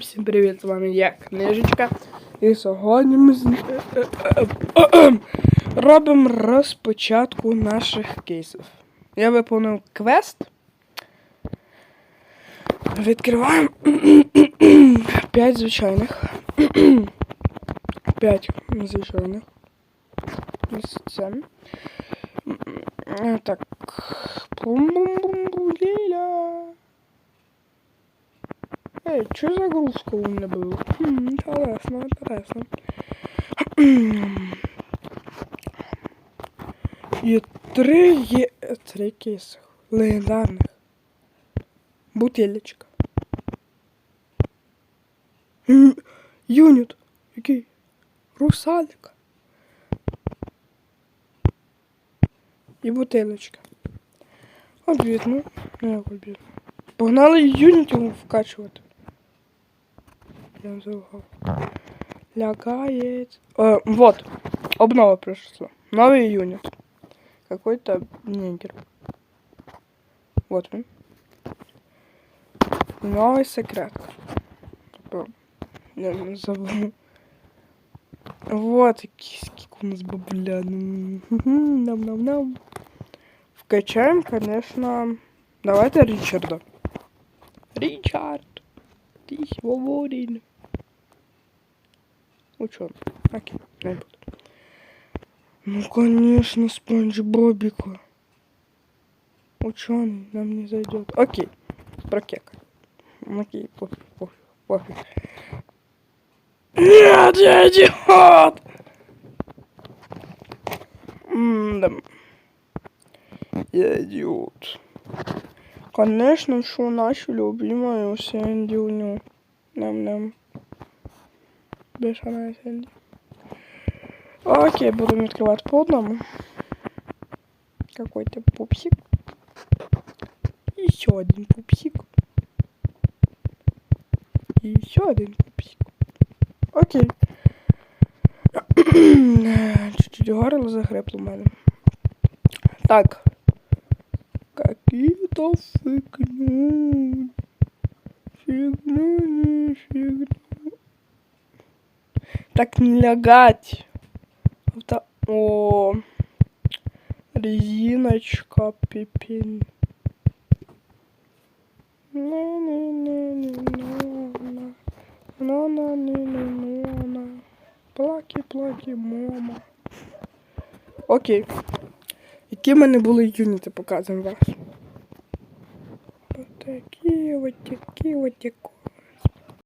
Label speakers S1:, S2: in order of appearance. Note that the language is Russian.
S1: Всім привіт, з вами я Книжечка. І сьогодні ми з... робимо розпочатку наших кейсів. Я виповнив квест. Відкриваємо 5 звичайних. 5 звичайних. Ось це. Так. Пум-бум-бум-бум-ліля. Эй, что загрузка у меня была? Хм, интересно, интересно. Є три є три кейси легендарних. Бутилечка. М, Юніт. Який? Русалика. І бутилочка. Обідно. Ну, як обідно. Погнали юніт йому вкачувати. Я залгав. Лягает. Э, вот. Обнова пришла. Новый юнит. Какой-то нигер. Вот он. Новый секрет. Типа, Я забыл. Вот киски у нас бабуля. Нам-нам-нам. Вкачаем, конечно. Давайте Ричарда. Ричард. Ты свободен. Ученый. Окей, не буду. Ну, конечно, Спанч Бобика. Ученый нам не зайдет. Окей, прокек. Окей, пофиг, пофиг, пофиг. Нет, я идиот! М-да. Я идиот. Конечно, что наша любимая Сэнди у него. Нам-нам. Бешеная Сэнди. Окей, будем открывать по одному. Какой-то пупсик. Еще один пупсик. И еще один пупсик. Окей. Чуть-чуть горло захрепло в. Так. Какие-то фигню. Так не лягать. Авто... О, резиночка, пипин. Плаки, плаки, мама. Окей. Які в мене були юніти, показуємо вас. Отакі, от такі, от такі.